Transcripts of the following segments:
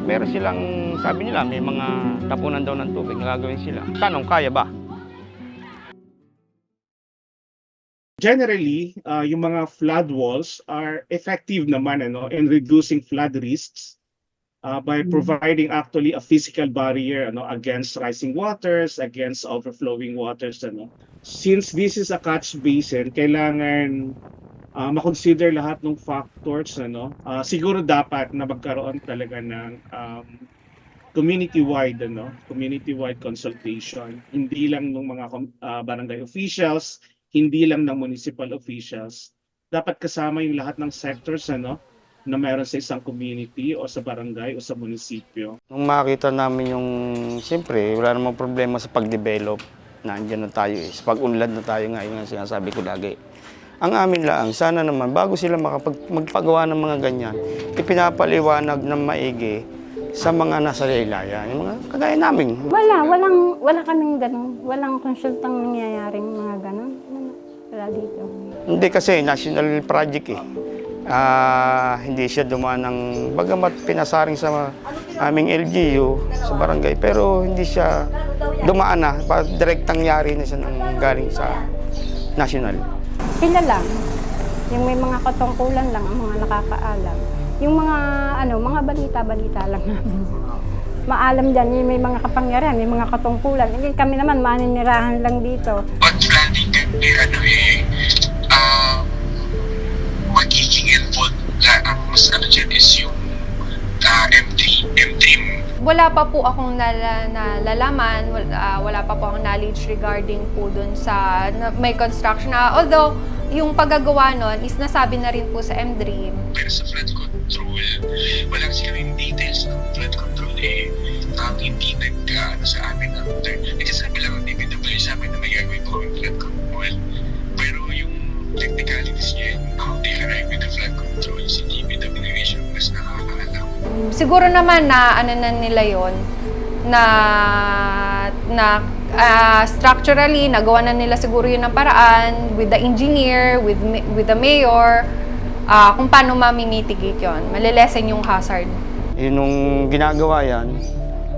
At meron silang, sabi nila, may mga tapunan daw ng tubig na gagawin sila. Tanong, kaya ba? generally, uh, yung mga flood walls are effective naman ano, in reducing flood risks uh, by providing actually a physical barrier ano, against rising waters, against overflowing waters. Ano. Since this is a catch basin, kailangan uh, makonsider lahat ng factors. Ano. Uh, siguro dapat na magkaroon talaga ng um, community-wide ano, community-wide consultation. Hindi lang ng mga uh, barangay officials, hindi lang ng municipal officials, dapat kasama yung lahat ng sectors ano na meron sa isang community o sa barangay o sa munisipyo. Nung makita namin yung, siyempre, wala namang problema sa pag-develop. Nandiyan na tayo eh. Sa pag-unlad na tayo nga, yun ang sinasabi ko lagi. Ang amin lang, sana naman, bago sila makapag, magpagawa ng mga ganyan, ipinapaliwanag ng maigi sa mga nasa laylayan. Yung mga kagaya namin. Wala, walang, wala kaming ganun. Walang konsultang nangyayaring mga ganun. Wala, dito. Hindi kasi, national project eh. Ah, hindi siya dumaan ng, bagamat pinasaring sa aming LGU, sa barangay, pero hindi siya dumaan na, direktang yari na siya ng galing sa national. Sila lang. Yung may mga katungkulan lang ang mga nakakaalam. Yung mga ano, mga balita-balita lang namin. Maalam dyan, yung may mga kapangyarihan, may mga katungkulan. Hindi kami naman maninirahan lang dito. on planning eh, ano eh, ah, magiging involved na ang mas ano dyan is yung ah, M3, M3 Wala pa po akong nala, nalalaman, wala, ah, wala pa po akong knowledge regarding po dun sa na, may construction. na although, yung paggagawa nun is nasabi na rin po sa M-Dream. pero sa flood control, wala kasi kaming details ng flood control eh, um, hindi nag, ah, ano sa amin ng nagsasabi lang ang DPW sa amin na may gagawin po kaming flood control. Pero yung technicalities niya, how they arrive with the flood control, si DPW is yung mas nakakaalam. Siguro naman na ano na nila yon na na ah, structurally nagawa na nila siguro yun ng paraan with the engineer, with with the mayor ah, kung paano ma-mitigate yon. Malilesen yung hazard. Yun nung ginagawa yan,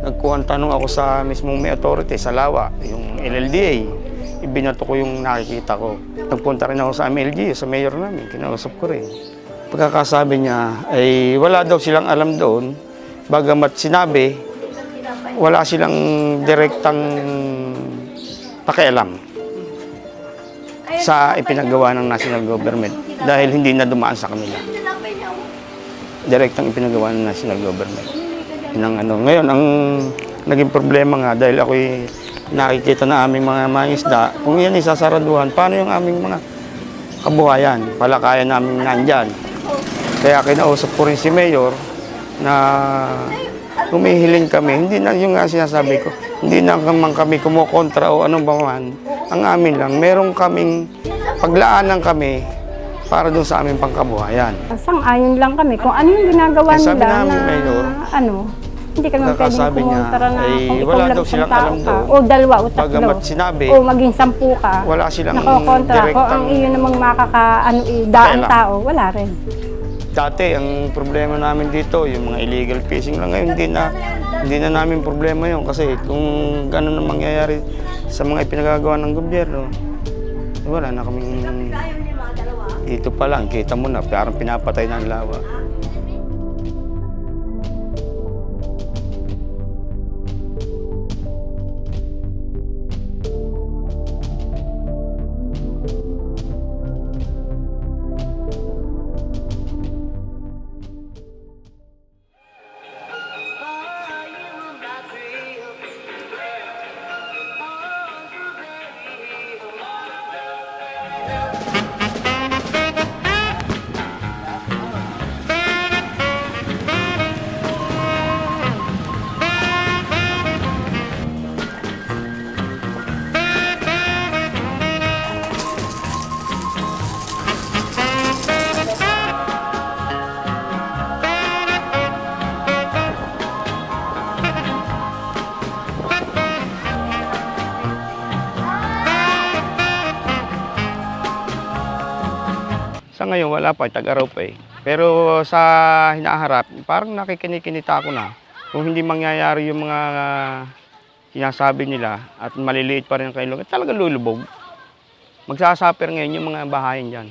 nagkuhan tanong ako sa mismong may authority, sa Lawa, yung LLDA. Ibinato ko yung nakikita ko. Nagpunta rin ako sa MLG, sa mayor namin, kinausap ko rin. Pagkakasabi niya, ay wala daw silang alam doon, bagamat sinabi, wala silang direktang pakialam sa ipinagawa ng national government dahil hindi na dumaan sa kanila direktang ipinagawa ng national government. Ng ano. Ngayon, ang naging problema nga dahil ako'y nakikita na aming mga mangisda, kung yan isasaraduhan, paano yung aming mga kabuhayan? Palakayan namin nandyan. Kaya kinausap ko rin si Mayor na humihiling kami. Hindi na yung nga sinasabi ko, hindi na naman kami kumukontra o anong baman. Ang amin lang, meron kaming paglaanan kami para doon sa aming pangkabuhayan. Sang-ayon lang kami kung ano yung ginagawa Eh, sabi nila namin, na Mayor, ano, hindi ka naman pwedeng kumontra na ay kung ikaw wala lang daw silang alam ka, doon. o dalawa o tatlo, Bagamat sinabi, o maging sampu ka, wala silang nakokontra ko, ang iyo namang makaka, ano, eh, Kailan? tao, wala rin. Dati, ang problema namin dito, yung mga illegal fishing lang ngayon, hindi na, hindi na namin problema yun. Kasi kung gano'n na mangyayari sa mga ipinagagawa ng gobyerno, wala na kaming... Dito pa lang, kita mo na, parang pinapatay ng lawa. Sa ngayon, wala pa, tag-araw pa eh. Pero sa hinaharap, parang nakikinikinita ako na kung hindi mangyayari yung mga sinasabi nila at maliliit pa rin ang kailog, talaga lulubog. Magsasuffer ngayon yung mga bahayan dyan.